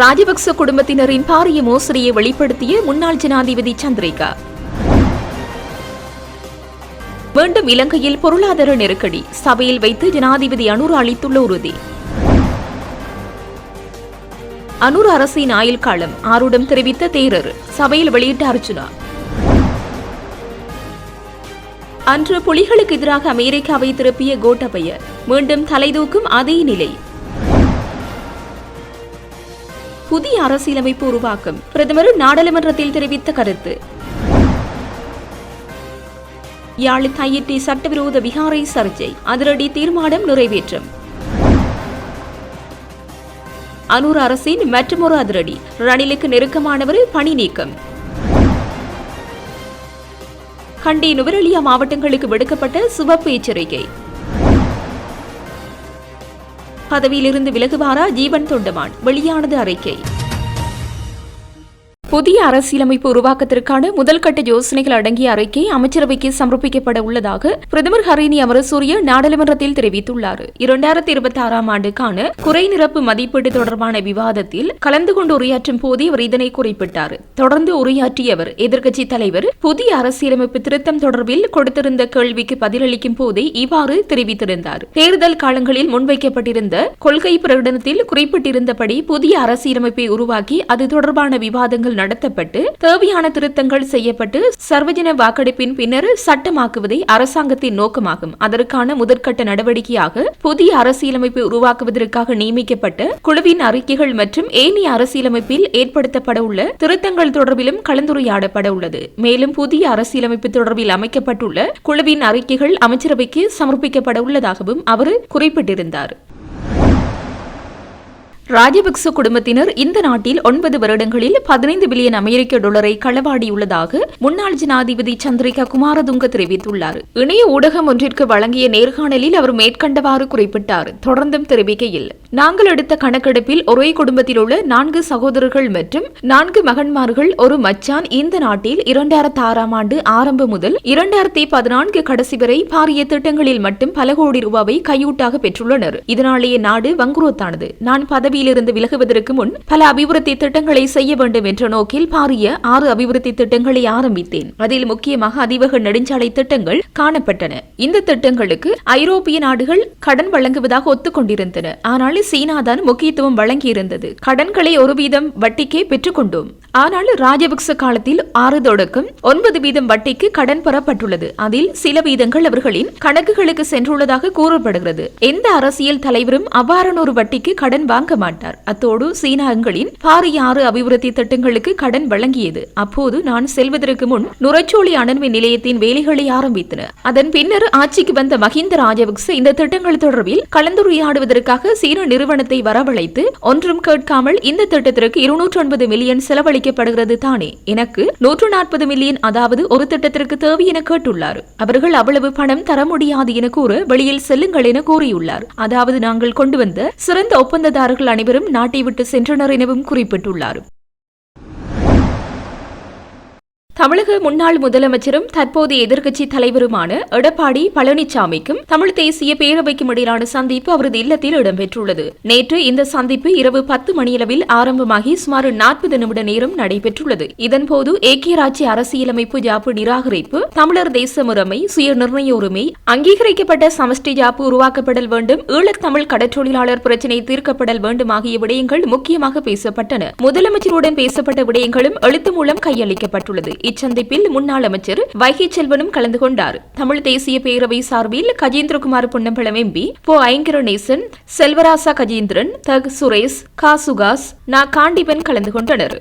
ராஜபக்ச குடும்பத்தினரின் பாரிய மோசடியை வெளிப்படுத்திய முன்னாள் ஜனாதிபதி சந்திரிகா. மீண்டும் இலங்கையில் பொருளாதார நெருக்கடி. சபையில் வைத்து ஜனாதிபதி அனுர் அளித்துள்ள உறுதி. அனுர் அரசின் ஆயுள் காலம் ஆருடம் தெரிவித்த தேரர். சபையில் வெளியிட்ட அர்ச்சுனா அன்று புலிகளுக்கு எதிராக அமெரிக்காவை திருப்பிய கோட்டபய மீண்டும் தலைதூக்கும் அதே நிலை. புதிய அரசியலமைப்பு உருவாக்கம். பிரதமர் நாடாளுமன்றத்தில் தெரிவித்த கருத்து. யாழ் தையிட்டி சட்டவிரோத விகாரை சர்ச்சை. அதிரடி தீர்மானம் நிறைவேற்றம். அனூர் அரசின் மற்றமொரு அதிரடி. ரணிலுக்கு நெருக்கமானவர் பணி நீக்கம். கண்டி நுவரெலியா மாவட்டங்களுக்கு விடுக்கப்பட்ட சிவப்பு எச்சரிக்கை. பதவியிலிருந்து விலகுவாரா ஜீவன் தொண்டமான்? வெளியானது அறிக்கை. புதிய அரசியலமைப்பு உருவாக்கத்திற்கான முதல்கட்ட யோசனைகள் அடங்கிய அறிக்கை அமைச்சரவைக்கு சமர்ப்பிக்கப்பட உள்ளதாக பிரதமர் ஹரினி அமரசூரிய நாடாளுமன்றத்தில் தெரிவித்துள்ளார். இரண்டாயிரத்தி இருபத்தி ஆறாம் ஆண்டுக்கான குறை நிரப்பு மதிப்பீடு தொடர்பான விவாதத்தில் கலந்து கொண்டு உரையாற்றும் போதே அவர் இதனை குறிப்பிட்டார். தொடர்ந்து உரையாற்றிய அவர் தலைவர் புதிய அரசியலமைப்பு திருத்தம் தொடர்பில் கொடுத்திருந்த கேள்விக்கு பதிலளிக்கும் போதே இவ்வாறு தெரிவித்திருந்தார். தேர்தல் காலங்களில் முன்வைக்கப்பட்டிருந்த கொள்கை பிரகடனத்தில் குறிப்பிட்டிருந்தபடி புதிய அரசியலமைப்பை உருவாக்கி அது தொடர்பான விவாதங்கள் நடத்தப்பட்டு தேவையான திருத்தங்கள் செய்யப்பட்டு சர்வஜன வாக்கெடுப்பின் பின்னர் சட்டமாக்குவதே அரசாங்கத்தின் நோக்கமாகும். அதற்கான முதற்கட்ட நடவடிக்கையாக புதிய அரசியலமைப்பை உருவாக்குவதற்காக நியமிக்கப்பட்ட குழுவின் அறிக்கைகள் மற்றும் ஏனைய அரசியலமைப்பில் ஏற்படுத்தப்பட உள்ள திருத்தங்கள் தொடர்பிலும் கலந்துரையாடப்பட உள்ளது. மேலும் புதிய அரசியலமைப்பு தொடர்பில் அமைக்கப்பட்டுள்ள குழுவின் அறிக்கைகள் அமைச்சரவைக்கு சமர்ப்பிக்கப்பட உள்ளதாகவும் அவர் குறிப்பிட்டிருந்தார். ராஜபக்ச குடும்பத்தினர் இந்த நாட்டில் ஒன்பது வருடங்களில் பதினைந்து பில்லியன் அமெரிக்க டாலரை களவாடியுள்ளதாக முன்னாள் ஜனாதிபதி சந்திரிகா குமாரதுங்க தெரிவித்துள்ளார். இணைய ஊடகம் ஒன்றிற்கு வழங்கிய நேர்காணலில் அவர் மேற்கண்டவாறு குறிப்பிட்டார். தொடர்ந்தும் தெரிவிக்கையில் நாங்கள் எடுத்த கணக்கெடுப்பில் ஒரே குடும்பத்தில் உள்ள நான்கு சகோதரர்கள் மற்றும் நான்கு மகன்மார்கள் ஒரு மச்சான் இந்த நாட்டில் இரண்டாயிரத்தி ஆறாம் ஆண்டு ஆரம்பம் முதல் இரண்டாயிரத்தி பதினான்கு கடைசி வரை பாரிய திட்டங்களில் மட்டும் பல கோடி ரூபாவை கையூட்டாக பெற்றுள்ளனர். இதனாலேயே நாடு வங்குரோத்தானது. நான் பதவியிலிருந்து விலகுவதற்கு முன் பல அபிவிருத்தி திட்டங்களை செய்ய வேண்டும் என்ற நோக்கில் பாரிய ஆறு அபிவிருத்தி திட்டங்களை ஆரம்பித்தேன். அதில் முக்கியமாக அதிவக நெடுஞ்சாலை திட்டங்கள் காணப்பட்டன. இந்த திட்டங்களுக்கு ஐரோப்பிய நாடுகள் கடன் வழங்குவதாக ஒத்துக்கொண்டிருந்தன. ஆனால் சீனா தான் முக்கியத்துவம் வழங்கியிருந்தது. கடன்களை ஒரு வீதம் வட்டிக்கே பெற்றுக்கொண்டோம் ஆனால் ராஜபக்ச காலத்தில் ஆறு தொடக்கம் ஒன்பது வீதம் வட்டிக்கு கடன் பெறப்பட்டுள்ளது. அதில் சில வீதங்கள் அவர்களின் கணக்குகளுக்கு சென்றுள்ளதாக கூறப்படுகிறது. எந்த அரசியல் தலைவரும் அவ்வாறான ஒரு வட்டிக்கு கடன் வாங்க மாட்டார். அத்தோடு சீனாங்களின் பாரிய ஆறு அபிவிருத்தி திட்டங்களுக்கு கடன் வழங்கியது. அப்போது நான் செல்வதற்கு முன் நுரைச்சோழி அனல்மின் நிலையத்தின் வேலைகளை ஆரம்பித்தன. அதன் பின்னர் ஆட்சிக்கு வந்த மஹிந்த ராஜபக்ச இந்த திட்டங்கள் தொடர்பில் கலந்துரையாடுவதற்காக சீன நிறுவனத்தை வரவழைத்து ஒன்றும் கேட்காமல் இந்த திட்டத்திற்கு இருநூற்றி ஒன்பது மில்லியன் செலவழிக்கப்படுகிறது தானே. எனக்கு நூற்று நாற்பது மில்லியன் அதாவது ஒரு திட்டத்திற்கு தேவை என கேட்டுள்ளார். அவர்கள் அவ்வளவு பணம் தர முடியாது என கூற வெளியில் செல்லுங்கள் என கூறியுள்ளார். அதாவது நாங்கள் கொண்டு வந்த சிறந்த ஒப்பந்ததாரர்கள் அனைவரும் நாட்டை விட்டு சென்றனர் எனவும் குறிப்பிட்டுள்ளார். தமிழக முன்னாள் முதலமைச்சரும் தற்போதைய எதிர்க்கட்சி தலைவருமான எடப்பாடி பழனிசாமிக்கும் தமிழ் தேசிய பேரவைக்கும் இடையிலான சந்திப்பு அவரது இல்லத்தில் இடம்பெற்றுள்ளது. நேற்று இந்த சந்திப்பு இரவு பத்து மணியளவில் ஆரம்பமாகி சுமார் நாற்பது நிமிட நேரம் நடைபெற்றுள்ளது. இதன்போது ஏக்கிய ராஜ்ய அரசியலமைப்பு ஜாப்பு நிராகரிப்பு தமிழர் தேச முறைமை சுய நிர்ணய உரிமை அங்கீகரிக்கப்பட்ட சமஷ்டி ஜாப்பு உருவாக்கப்படல் வேண்டும் ஈழத்தமிழ் கடற்றொழிலாளர் பிரச்சினை தீர்க்கப்படல் வேண்டும் ஆகிய விடயங்கள் முக்கியமாக பேசப்பட்டன. முதலமைச்சருடன் பேசப்பட்ட விடயங்களும் எழுத்து மூலம் கையளிக்கப்பட்டுள்ளது. இச்சந்திப்பில் முன்னாள் அமைச்சர் வைகை செல்வனும் கலந்து கொண்டார். தமிழ் தேசிய பேரவை சார்பில் கஜேந்திரகுமார் பொன்னம்பலம் எம்பி போ. ஐங்கரநேசன் செல்வராசா கஜேந்திரன் தக். சுரேஷ் காசுகாஸ் நா. காண்டிபன் கலந்து கொண்டனர்.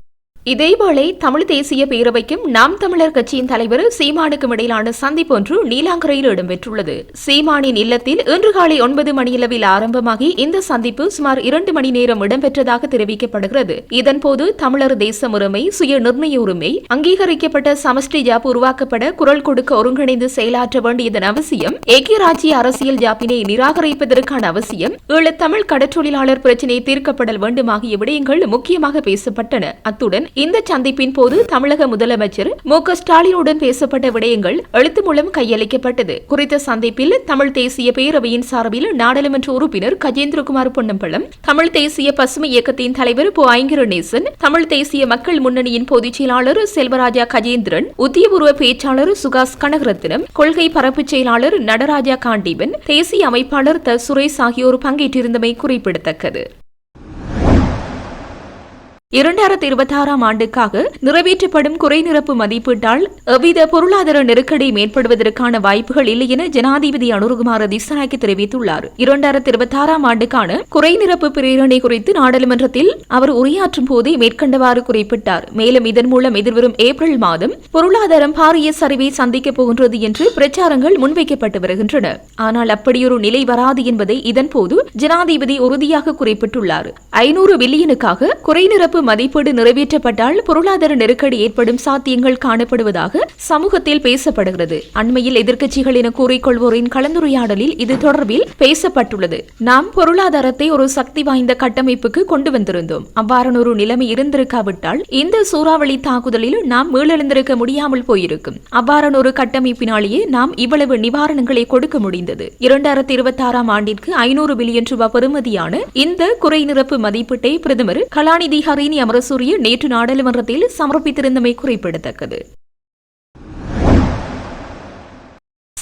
இதேவேளை தமிழ் தேசிய பேரவைக்கும் நாம் தமிழர் கட்சியின் தலைவர் சீமானுக்கும் இடையிலான சந்திப்பு ஒன்று நீலாங்கரையில் இடம்பெற்றுள்ளது. சீமானின் இல்லத்தில் இன்று காலை ஒன்பது மணியளவில் ஆரம்பமாகி இந்த சந்திப்பு சுமார் இரண்டு மணி நேரம் இடம்பெற்றதாக தெரிவிக்கப்படுகிறது. இதன்போது தமிழர் தேச உரிமை சுய நிர்ணய உரிமை அங்கீகரிக்கப்பட்ட சமஷ்டி ஜாப் உருவாக்கப்பட குரல் கொடுக்க ஒருங்கிணைந்து செயலாற்ற வேண்டியதன் அவசியம் ஏக்கிய ராஜ்ய அரசியல் ஜாப்பினை நிராகரிப்பதற்கான அவசியம் ஈழத்தமிழ் கடற்றொழிலாளர் பிரச்சினை தீர்க்கப்படல் வேண்டும் ஆகிய விடயங்கள் முக்கியமாக பேசப்பட்டன. அத்துடன் இந்த சந்திப்பின் போது தமிழக முதலமைச்சர் மு க ஸ்டாலினுடன் பேசப்பட்ட விடயங்கள் எழுத்து மூலம் கையளிக்கப்பட்டது. குறித்த சந்திப்பில் தமிழ் தேசிய பேரவையின் சார்பில் நாடாளுமன்ற உறுப்பினர் கஜேந்திரகுமார் பொன்னம்பலம் தமிழ் தேசிய பசுமை இயக்கத்தின் தலைவர் போ. ஐங்கரநேசன் தமிழ் தேசிய மக்கள் முன்னணியின் பொதுச் செயலாளர் செல்வராஜா கஜேந்திரன் உத்தியபூர்வ பேச்சாளர் சுகாஸ் கனகரத்னம் கொள்கை பரப்புச் செயலாளர் நடராஜா காண்டீபன் தேசிய அமைப்பாளர் த. சுரேஷ் ஆகியோர் பங்கேற்றிருந்தமை குறிப்பிடத்தக்கது. இரண்டாயிரத்தி இருபத்தி ஆறாம் ஆண்டுக்காக நிறைவேற்றப்படும் குறைநிரப்பு மதிப்பீட்டால் எவ்வித பொருளாதார நெருக்கடி மேற்படுவதற்கான வாய்ப்புகள் இல்லை என ஜனாதிபதி அனுருகுமார திசாநாயக்கு தெரிவித்துள்ளார். இரண்டாயிரத்தி இருபத்தி ஆறாம் ஆண்டுக்கான குறைநிரப்பு பிரேரணை குறித்து நாடாளுமன்றத்தில் அவர் உரையாற்றும் போதே மேற்கண்டவாறு குறிப்பிட்டார். மேலும் இதன் மூலம் எதிர்வரும் ஏப்ரல் மாதம் பொருளாதாரம் பாரிய சரிவை சந்திக்கப் போகின்றது என்று பிரச்சாரங்கள் முன்வைக்கப்பட்டு வருகின்றன. ஆனால் அப்படியொரு நிலை வராது என்பதை இதன்போது ஜனாதிபதி உறுதியாக குறிப்பிட்டுள்ளார். ஐநூறு பில்லியனுக்காக குறைநிரப்பு மதிப்பீடு நிறைவேற்றப்பட்டால் பொருளாதார நெருக்கடி ஏற்படும் சாத்தியங்கள் காணப்படுவதாக சமூகத்தில் பேசப்படுகிறது. அண்மையில் எதிர்க்கட்சிகள் என கூறிக்கொள்வோரின் கலந்துரையாடலில் இது தொடர்பில் பேசப்பட்டுள்ளது. நாம் பொருளாதாரத்தை ஒரு சக்தி வாய்ந்த கட்டமைப்புக்கு கொண்டு வந்திருந்தோம். அவ்வாறான ஒரு நிலைமை இருந்திருக்காவிட்டால் இந்த சூறாவளி தாக்குதலில் நாம் மீளெழுந்திருக்க முடியாமல் போயிருக்கும். அவ்வாறான ஒரு கட்டமைப்பினாலேயே நாம் இவ்வளவு நிவாரணங்களை கொடுக்க முடிந்தது. இரண்டாயிரத்தி இருபத்தி ஆறாம் ஆண்டிற்கு ஐநூறு பில்லியன் ரூபாய் பெறுமதியான இந்த குறை நிரப்பு மதிப்பீட்டை பிரதமர் கலாநிதி ஹரினி அமரசூரிய நேற்று நாடாளுமன்றத்தில் சமர்ப்பித்திருந்தமை குறிப்பிடத்தக்கது.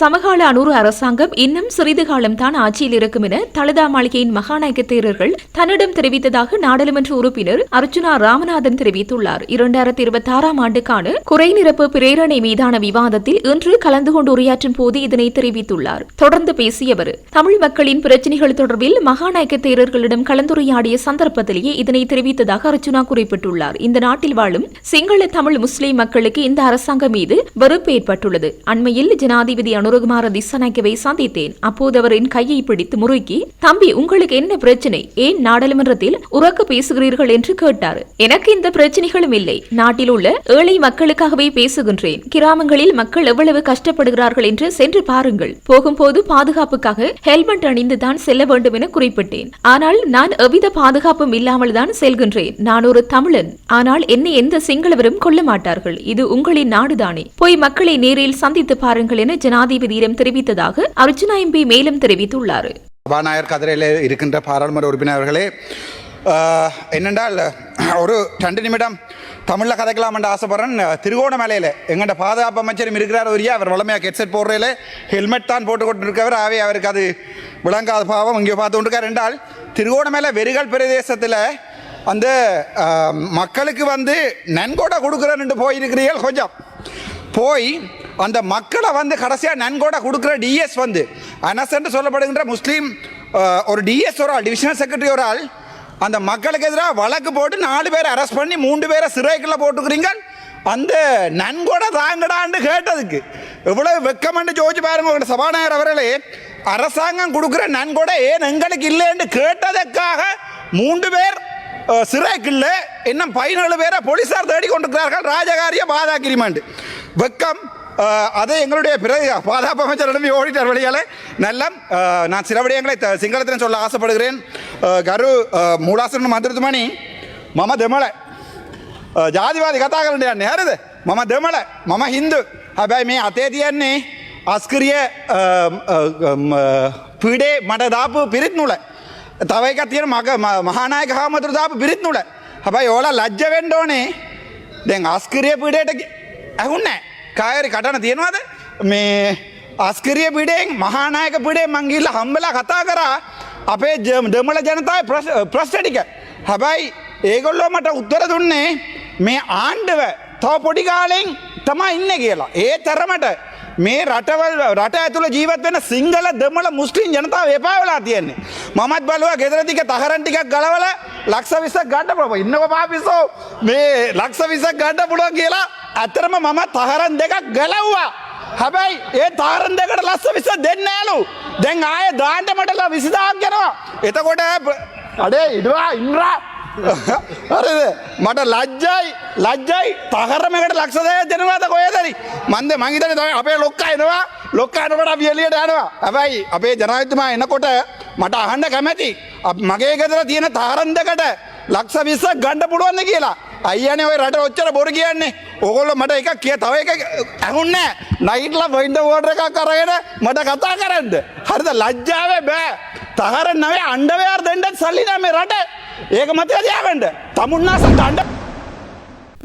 சமகால அனூறு அரசாங்கம் இன்னும் சிறிது காலம் தான் ஆட்சியில் இருக்கும் என தலதா மாளிகையின் மகாநாயக தேரர்கள் தன்னிடம் தெரிவித்ததாக நாடாளுமன்ற உறுப்பினர் அர்ச்சுனா ராமநாதன் தெரிவித்துள்ளார். இரண்டாயிரத்தி இருபத்தி ஆறாம் ஆண்டுக்கான குறைநிரப்பு பிரேரணை மீதான விவாதத்தில் இன்று கலந்து கொண்டு உரையாற்றும் போது இதனை தெரிவித்துள்ளார். தொடர்ந்து பேசிய அவர் தமிழ் மக்களின் பிரச்சினைகள் தொடர்பில் மகாநாயக தேரர்களிடம் கலந்துரையாடிய சந்தர்ப்பத்திலேயே இதனை தெரிவித்ததாக அர்ச்சுனா குறிப்பிட்டுள்ளார். இந்த நாட்டில் வாழும் சிங்கள தமிழ் முஸ்லிம் மக்களுக்கு இந்த அரசாங்கம் மீது வெறுப்பு ஏற்பட்டுள்ளது. அண்மையில் ஜனாதிபதி அனுரகுமார திசநாயக்கவை சந்தித்தேன். அப்போது அவரின் கையை பிடித்து முறுக்கி தம்பி உங்களுக்கு என்ன பிரச்சனை? ஏன் நாடாளுமன்றத்தில் உறக்க பேசுகிறீர்கள்? என்று கேட்டார். எனக்கு இந்த பிரச்சனைகளும் இல்லை. நாட்டில் உள்ள ஏழை மக்களுக்காகவே பேசுகின்றேன். கிராமங்களில் மக்கள் எவ்வளவு கஷ்டப்படுகிறார்கள் என்று சென்று பாருங்கள். போகும்போது பாதுகாப்புக்காக ஹெல்மெட் அணிந்து தான் செல்ல வேண்டும் என குறிப்பிட்டேன். ஆனால் நான் எவ்வித பாதுகாப்பும் இல்லாமல் தான் செல்கின்றேன். நான் ஒரு தமிழன். ஆனால் என்னை எந்த சிங்களவரும் கொள்ள மாட்டார்கள். இது உங்களின் நாடுதானே. போய் மக்களை நேரில் சந்தித்து பாருங்கள் என ஜனாதி ஜனாதிபதியிடம் தெரிவித்ததாக அர்ஜுனா எம்பி மேலும் தெரிவித்துள்ளார். சபாநாயகர் கதிரையில் இருக்கின்ற பாராளுமன்ற உறுப்பினர்களே ஆஹ், என்னென்றால் ஒரு ரெண்டு நிமிடம் தமிழில் கதைக்கலாம் என்று ஆசைப்படுறேன். திருகோணமலையில் எங்கள்கிட்ட பாதுகாப்பு அமைச்சரும் இருக்கிறார் ஒரியா அவர் வளமையாக ஹெட்செட் போடுறதில் ஹெல்மெட் தான் போட்டுக்கொண்டு இருக்கவர் ஆவே அவருக்கு அது விளங்காத பாவம். இங்கே பார்த்து கொண்டிருக்கார் என்றால் திருகோணமலை வெறுகல் பிரதேசத்தில் அந்த ஆஹ், மக்களுக்கு வந்து நன்கொடை கொடுக்குறேன்னு போயிருக்கிறீர்கள் கொஞ்சம். போய் அந்த மக்களை வந்து கடைசியாக நன்கொடை கொடுக்குற டிஎஸ் வந்து அனஸ் என்று சொல்லப்படுகின்ற முஸ்லீம் ஒரு டிஎஸ் ஒரு ஆள் டிவிஷனல் செக்ரட்டரி ஒரு ஆள் அந்த மக்களுக்கு எதிராக வழக்கு போட்டு நாலு பேரை அரெஸ்ட் பண்ணி மூன்று பேரை சிறைக்குள்ள போட்டுக்கிறீங்க. அந்த நன்கொடை தாங்கடான்னு கேட்டதுக்கு. எவ்வளவு வெக்கமென்று ஜோதிச்சு பாருங்க உங்களோட சபாநாயகர் அவர்களே அரசாங்கம் கொடுக்குற நன்கொடை ஏன் எங்களுக்கு இல்லைன்னு கேட்டதற்காக மூன்று பேர் சிறைக்குள்ள இன்னும் பதினேழு பேரை போலீஸார் தேடி கொண்டிருக்கிறார்கள் ராஜகாரிய பாதாகிரிமாண்டு வெக்கம் அஹ், அதை எங்களுடைய பிறகு பாதுகாப்பு அமைச்சரிடம் ஓடிட்டார் வழியால் நல்ல அஹ், நான் சில விடயங்களை த- சிங்களத்திலும் சொல்ல ஆசைப்படுகிறேன் அஹ், கரு අ, මූලාසන මන්ත්‍රතුමනි මම දෙමළ අ, ජාතිවාදි කතා කරට යන්න හරිද මම දෙමළ මම හින්දු හැබැයි මේ අතේ තියෙන්නේ අස්කරිය පීඩේ මට දාපු පිරිත් නුල තව එකක් තියෙන මග ම- මහානායක හාමුදුරු දාපු පිරිත් නුල හැබැයි ඕලා ලජ්ජ වෙන්න ඕනේ දැන් අස්කරිය පීඩයට ඇහුන්නේ කායරි කටන තියෙනවද? මේ අස්කරිය පිඩෙන් මහානායක පිඩේ මංගිල්ල හම්බලා කතා කරා. අපේ ජ- දෙමළ ජනතාව ප්‍රශ්ටටික හැබැයි ඒගොල්ලෝ මට උත්තර දුන්නේ මේ ආණ්ඩව තව පොඩි කාලෙන් තමා ඉන්න කියලා. ඒ තරමට මේ රටවල් රට ඇතුළ ජීවත් වෙන සිංහල දෙමළ මුස්ලිම් ජනතාව එපා වෙලා තියෙන්නේ. මමත් බලුව ගෙදරතික තහරන් ටිකක් ගලවල ලක්ෂ විසක් ගඩ ප්‍රප ඉන්නක පාපිසෝ මේ ලක්ෂ විසක් ගඩ පුළුවන් කියලා ඇතරම මම තහරන් දෙකක් ගලව්වා. හැබැයි ඒ තාරන් දෙකට ලස්ස විස දෙන්න ඇලු. දැන් ආය දාන්ටමටලා විසිදාක් ගැනවා එතකොට අඩේ ඉඩවා ඉන්රා හරිද මට ලජ්ජයි ලජ්ජයි. තහරමකට ලක්ෂදය දෙනවාද කොයදරි මන්ද මංහිතන තයි අපේ ලොක්ක එනවා. ලොක්කානකට වියලියට යනවා. ඇබැයි අපේ ජනයතුමා එනකොට මට අහන්ඩ කැමැති. අප- මගේ ගෙදර තියෙන තාරන්දකට ලක්ෂ විස්ස ගණ්ඩ පුළුවන්න කියලා. අයියනේ ඔය රට ඔච්චර බොරු කියන්නේ. ඕගොල්ලෝ මට එකක් කිය තව එක ඇහුන්නේ නයිට්ලා පොයින්ට වෝඩර් එකක් අරගෙන මට කතා කරන්න. හරිද? ලැජ්ජාවේ බෑ. තහර නවේ අන්ඩවයාර් දෙන්නත් සල්ලි නෑ මේ රට ඒක මතක තියාගන්න තමුන්නාසට අන්ඩ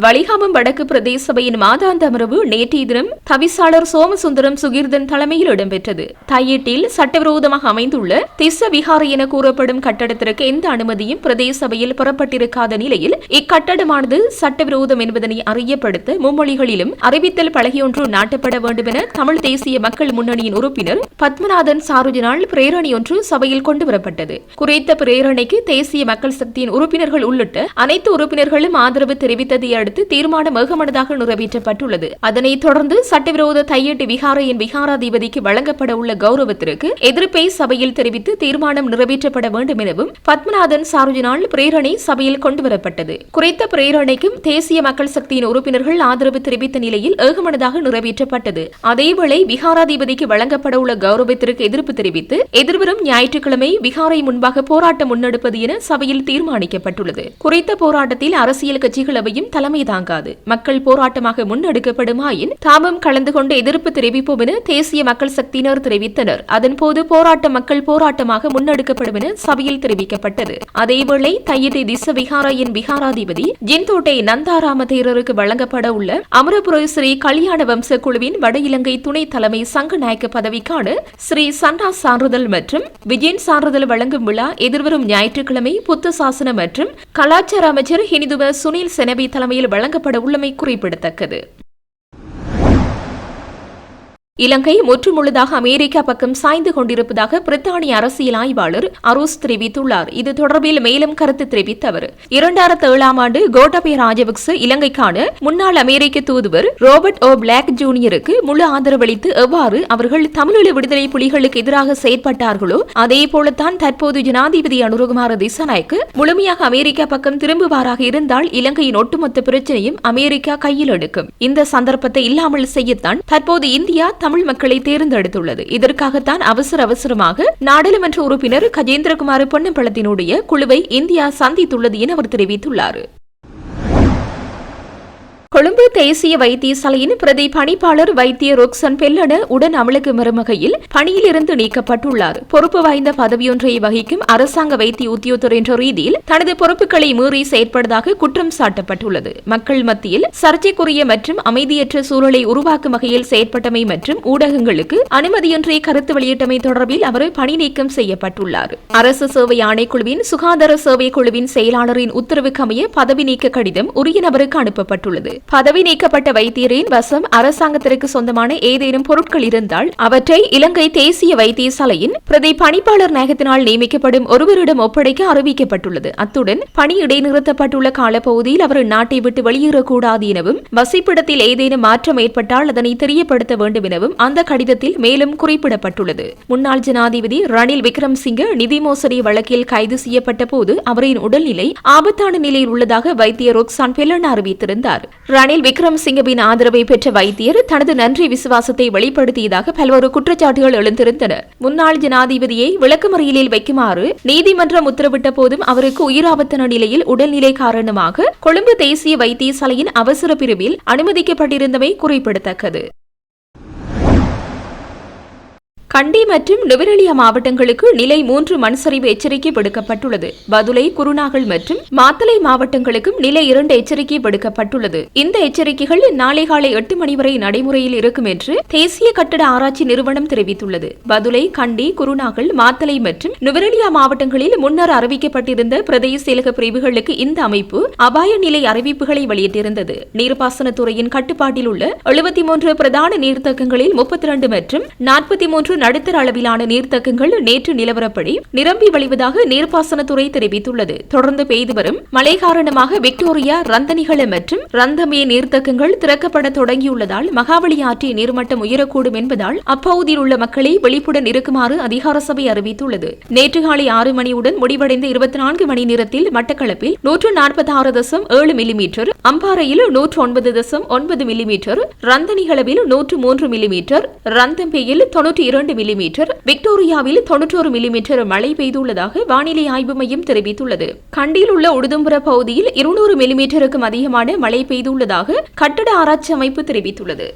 வலிகாமம் வடக்கு பிரதேச சபையின் மாதாந்த அமர்வு நேற்றைய தினம் தவிசாளர் சோமசுந்தரம் சுகீர்தன் தலைமையில் இடம்பெற்றது. தையீட்டில் சட்டவிரோதமாக அமைந்துள்ள திஸ்ஸ விஹார என கூறப்படும் கட்டடத்திற்கு எந்த அனுமதியும் பிரதேச சபையில் பெறப்பட்டிருக்காத நிலையில் இக்கட்டடமானது சட்டவிரோதம் என்பதனை அறியப்படுத்த மும்மொழிகளிலும் அறிவித்தல் பலகையொன்று நாட்டப்பட வேண்டும் என தமிழ் தேசிய மக்கள் முன்னணியின் உறுப்பினர் பத்மநாதன் சாருஜினால் பிரேரணி ஒன்று சபையில் கொண்டுவரப்பட்டது. குறித்த பிரேரணைக்கு தேசிய மக்கள் சக்தியின் உறுப்பினர்கள் உள்ளிட்ட அனைத்து உறுப்பினர்களும் ஆதரவு தெரிவித்ததை அடுத்து தீர்மானம் ஏகமனதாக நிறைவேற்றப்பட்டுள்ளது. அதனைத் தொடர்ந்து சட்டவிரோத தையீட்டு விகாரையின் விகாராதிபதிக்கு வழங்கப்பட உள்ள கௌரவத்திற்கு எதிர்ப்பை சபையில் தெரிவித்து தீர்மானம் நிறைவேற்றப்பட வேண்டும் எனவும் பத்மநாதன் சாருஜினால் பிரேரணை சபையில் கொண்டுவரப்பட்டது. குறித்த பிரேரணைக்கும் தேசிய மக்கள் சக்தியின் உறுப்பினர்கள் ஆதரவு தெரிவித்த நிலையில் ஏகமனதாக நிறைவேற்றப்பட்டது. அதேவேளை விகாராதிபதிக்கு வழங்கப்பட உள்ள கௌரவத்திற்கு எதிர்ப்பு தெரிவித்து எதிர்வரும் ஞாயிற்றுக்கிழமை விகாரை முன்பாக போராட்டம் முன்னெடுப்பது என சபையில் தீர்மானிக்கப்பட்டுள்ளது. குறித்த போராட்டத்தில் அரசியல் கட்சிகள் அவையும் தலைமை தாங்காது. மக்கள் போராட்டமாக முன்னெடுக்கப்படுமாயின் தாமும் கலந்து கொண்டு எதிர்ப்பு தெரிவிப்போம் என தேசிய மக்கள் சக்தியினர் தெரிவித்தனர். அதன்போது போராட்ட மக்கள் போராட்டமாக முன்னெடுக்கப்படும் என சபையில் தெரிவிக்கப்பட்டது. அதேவேளை தையதி திச விகாராயின் விகாராதிபதி ஜின்தோட்டை நந்தாராம தேரருக்கு வழங்கப்பட உள்ள அமரபுர ஸ்ரீ கல்யாண வம்ச குழுவின் வட இலங்கை துணை தலைமை சங்கநாயக்க பதவிக்கான ஸ்ரீ சண்டா சான்றிதழ் மற்றும் விஜயன் சான்றிதழ் வழங்கும் விழா எதிர்வரும் ஞாயிற்றுக்கிழமை புத்த சாசன மற்றும் கலாச்சார அமைச்சர் ஹினிதுவ சுனில் செனவி தலைமையில் வழங்கப்பட உள்ளமை குறிப்பிடத்தக்கது. இலங்கை முற்றுமுழுதாக அமெரிக்கா பக்கம் சாய்ந்து கொண்டிருப்பதாக பிரித்தானிய அரசியல் ஆய்வாளர் அரூஸ் தெரிவித்துள்ளார். இது தொடர்பில் மேலும் கருத்து தெரிவித்த அவர் இரண்டாயிரத்தி ஏழாம் ஆண்டு கோட்டபய ராஜபக்ச இலங்கைக்கான முன்னாள் அமெரிக்க தூதுவர் ரோபர்ட் ஓ பிளாக் ஜூனியருக்கு முழு ஆதரவளித்து எவ்வாறு அவர்கள் தமிழீழ விடுதலை புலிகளுக்கு எதிராக செயற்பட்டார்களோ அதே போலத்தான் தற்போது ஜனாதிபதி அனுரகுமார திசாநாய்க்கு முழுமையாக அமெரிக்கா பக்கம் திரும்புவாராக இருந்தால் இலங்கையின் ஒட்டுமொத்த பிரச்சனையும் அமெரிக்கா கையில் எடுக்கும். இந்த சந்தர்ப்பத்தை இல்லாமல் செய்யத்தான் தற்போது இந்தியா தமிழ் மக்களை தேர்ந்தெடுத்துள்ளது. இதற்காகத்தான் அவசர அவசரமாக நாடாளுமன்ற உறுப்பினர் கஜேந்திரகுமார் பொன்னம்பலத்தினுடைய குழுவை இந்தியா சந்தித்துள்ளது என அவர் தெரிவித்துள்ளார். கொழும்பு தேசிய வைத்தியசாலையின் பிரதி பணிப்பாளர் வைத்திய ரொக்சன் பெல்லன உடன் அமலுக்கு மறுமகையில் பணியிலிருந்து நீக்கப்பட்டுள்ளார். பொறுப்பு வாய்ந்த பதவியொன்றை வகிக்கும் அரசாங்க வைத்திய உத்தியோகத்தர் என்ற ரீதியில் தனது பொறுப்புகளை மீறி செயற்பட்டதாக குற்றம் சாட்டப்பட்டுள்ளது. மக்கள் மத்தியில் சர்ச்சைக்குரிய மற்றும் அமைதியற்ற சூழலை உருவாக்கும் வகையில் செயற்பட்டமை மற்றும் ஊடகங்களுக்கு அனுமதியின்றி கருத்து வெளியிட்டமை தொடர்பில் அவர் பணி நீக்கம் செய்யப்பட்டுள்ளார். அரசு சேவை ஆணைக்குழுவின் சுகாதார சேவை குழுவின் செயலாளரின் உத்தரவுக்கு அமைய பதவி நீக்க கடிதம் உரிய நபருக்கு அனுப்பப்பட்டுள்ளது. பதவி நீக்கப்பட்ட வைத்தியரின் வசம் அரசாங்கத்திற்கு சொந்தமான ஏதேனும் பொருட்கள் இருந்தால் அவற்றை இலங்கை தேசிய வைத்தியசாலையின் பிரதி பணிப்பாளர் நாயகத்தினால் நியமிக்கப்படும் ஒருவரிடம் ஒப்படைக்க அறிவிக்கப்பட்டுள்ளது. அத்துடன் பணி இடைநிறுத்தப்பட்டுள்ள காலப்பகுதியில் அவர் நாட்டை விட்டு வெளியேறக்கூடாது எனவும் வசிப்பிடத்தில் ஏதேனும் மாற்றம் ஏற்பட்டால் அதனை தெரியப்படுத்த வேண்டும் எனவும் அந்த கடிதத்தில் மேலும் குறிப்பிடப்பட்டுள்ளது. முன்னாள் ஜனாதிபதி ரணில் விக்ரம்சிங்க நிதி மோசடி வழக்கில் கைது செய்யப்பட்ட போது அவரின் உடல்நிலை ஆபத்தான நிலையில் உள்ளதாக வைத்தியர் ரொக்சான் பெல்லன் அறிவித்திருந்தார். ரணில் விக்ரம்சிங்கவின் ஆதரவை பெற்ற வைத்தியர் தனது நன்றி விசுவாசத்தை வெளிப்படுத்தியதாக பல்வேறு குற்றச்சாட்டுகள் எழுந்திருந்தன. முன்னாள் ஜனாதிபதியை விளக்கமறியலில் வைக்குமாறு நீதிமன்றம் உத்தரவிட்ட போதும் அவருக்கு உயிராபத்தான நிலையில் உடல்நிலை காரணமாக கொழும்பு தேசிய வைத்தியசாலையின் அவசர பிரிவில் அனுமதிக்கப்பட்டிருந்தமை குறிப்பிடத்தக்கது. கண்டி மற்றும் நுவரெலியா மாவட்டங்களுக்கு நிலை மூன்று மண்சரிவு எச்சரிக்கை விடுக்கப்பட்டுள்ளது. பதுளை குருநாகல் மற்றும் மாத்தளை மாவட்டங்களுக்கும் நிலை இரண்டு எச்சரிக்கை விடுக்கப்பட்டுள்ளது. இந்த எச்சரிக்கைகள் நாளை காலை எட்டு மணி வரை நடைமுறையில் இருக்கும் என்று தேசிய கட்டட ஆராய்ச்சி நிறுவனம் தெரிவித்துள்ளது. பதுளை கண்டி குருநாகல் மாத்தளை மற்றும் நுவரெலியா மாவட்டங்களில் முன்னர் அறிவிக்கப்பட்டிருந்த பிரதேச செயலக பிரிவுகளுக்கு இந்த அமைப்பு அபாய நிலை அறிவிப்புகளை வெளியிட்டிருந்தது. நீர்ப்பாசனத்துறையின் கட்டுப்பாட்டில் உள்ள எழுபத்தி மூன்று பிரதான நீர்த்தக்கங்களில் முப்பத்தி இரண்டு மற்றும் நாற்பத்தி மூன்று நடுத்தர அளவிலான நீர்த்தக்கங்கள் நேற்று நிலவரப்படி நிரம்பி வழிவதாக நீர்ப்பாசனத்துறை தெரிவித்துள்ளது. தொடர்ந்து பெய்து வரும் மழை காரணமாக விக்டோரியா ரந்தனிகள மற்றும் ரந்தமே நீர்த்தக்கங்கள் திறக்கப்பட தொடங்கியுள்ளதால் மகாவளி ஆற்றின் நீர்மட்டம் உயரக்கூடும் என்பதால் அப்பகுதியில் உள்ள மக்களை விழிப்புடன் இருக்குமாறு அதிகார சபை அறிவித்துள்ளது. நேற்று காலை ஆறு மணியுடன் முடிவடைந்த இருபத்தி நான்கு மணி நேரத்தில் மட்டக்களப்பில் நூற்று நாற்பத்தி ஆறு தசம் ஏழு மில்லிமீட்டர் அம்பாறையில் நூற்று ஒன்பது தசம் ஒன்பது மில்லிமீட்டர் ரந்தனிகளவில் நூற்று மூன்று மில்லிமீட்டர் ரந்தம்பேயில் தொன்னூற்றி இரண்டு மில்லிமீட்டர் விக்டோரியாவில் தொன்னூற்றோரு மில்லிமீட்டர் மழை பெய்துள்ளதாக வானிலை ஆய்வு மையம் தெரிவித்துள்ளது. கண்டியில் உள்ள உடுதும்புர பகுதியில் இருநூறு மில்லிமீட்டருக்கும் அதிகமான மழை பெய்துள்ளதாக கட்டட ஆராய்ச்சி அமைப்பு தெரிவித்துள்ளது.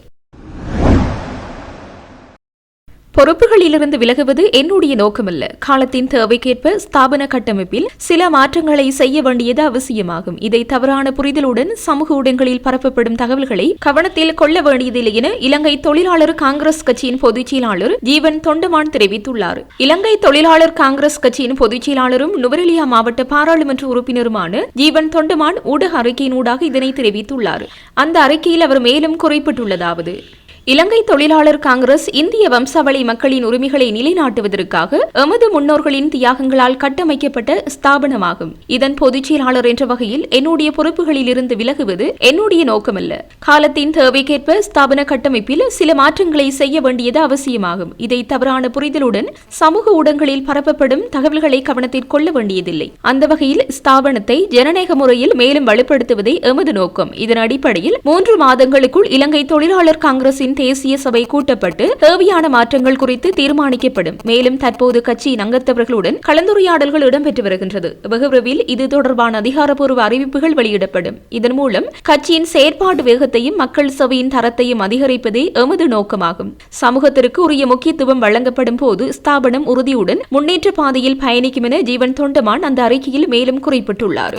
பொறுப்புகளிலிருந்து விலகுவது என்னுடைய நோக்கமல்ல. காலத்தின் தேவைக்கேற்ப ஸ்தாபன கட்டமைப்பில் சில மாற்றங்களை செய்ய வேண்டியது அவசியமாகும். இதை தவறான புரிதலுடன் சமூக ஊடகங்களில் பரப்பப்படும் தகவல்களை கவனத்தில் கொள்ள வேண்டியதில்லை என இலங்கை தொழிலாளர் காங்கிரஸ் கட்சியின் பொதுச் செயலாளர் ஜீவன் தொண்டமான் தெரிவித்துள்ளார். இலங்கை தொழிலாளர் காங்கிரஸ் கட்சியின் பொதுச் செயலாளரும் நுவரெலியா மாவட்ட பாராளுமன்ற உறுப்பினருமான ஜீவன் தொண்டமான் ஊடக அறிக்கையினூடாக இதனை தெரிவித்துள்ளார். அந்த அறிக்கையில் அவர் மேலும் குறிப்பிட்டுள்ளதாவது இலங்கை தொழிலாளர் காங்கிரஸ் இந்திய வம்சாவளி மக்களின் உரிமைகளை நிலைநாட்டுவதற்காக எமது முன்னோர்களின் தியாகங்களால் கட்டமைக்கப்பட்ட ஸ்தாபனமாகும். இதன் பொதுச் செயலாளர் என்ற வகையில் என்னுடைய பொறுப்புகளில் இருந்து விலகுவது என்னுடைய நோக்கமல்ல. காலத்தின் தேவைக்கேற்ப ஸ்தாபன கட்டமைப்பில் சில மாற்றங்களை செய்ய வேண்டியது அவசியமாகும். இதை தவறான புரிதலுடன் சமூக ஊடகங்களில் பரப்பப்படும் தகவல்களை கவனத்தில் கொள்ள வேண்டியதில்லை. அந்த வகையில் ஸ்தாபனத்தை ஜனநாயக முறையில் மேலும் வலுப்படுத்துவதே எமது நோக்கம். இதன் அடிப்படையில் மூன்று மாதங்களுக்குள் இலங்கை தொழிலாளர் காங்கிரசின் தேசிய சபை கூட்டப்பட்டு தேவையான மாற்றங்கள் குறித்து தீர்மானிக்கப்படும். மேலும் தற்போது கட்சியின் அங்கத்தவர்களுடன் கலந்துரையாடல்கள் இடம்பெற்று வருகின்றது. வெகு விரைவில் இது தொடர்பான அதிகாரப்பூர்வ அறிவிப்புகள் வெளியிடப்படும். இதன் மூலம் கட்சியின் செயற்பாடு வேகத்தையும் மக்கள் சபையின் தரத்தையும் அதிகரிப்பதே எமது நோக்கமாகும். சமூகத்திற்கு உரிய முக்கியத்துவம் வழங்கப்படும் போது ஸ்தாபனம் உறுதியுடன் முன்னேற்ற பாதையில் பயணிக்கும் என ஜீவன் தொண்டமான் அந்த அறிக்கையில் மேலும் குறிப்பிட்டுள்ளார்.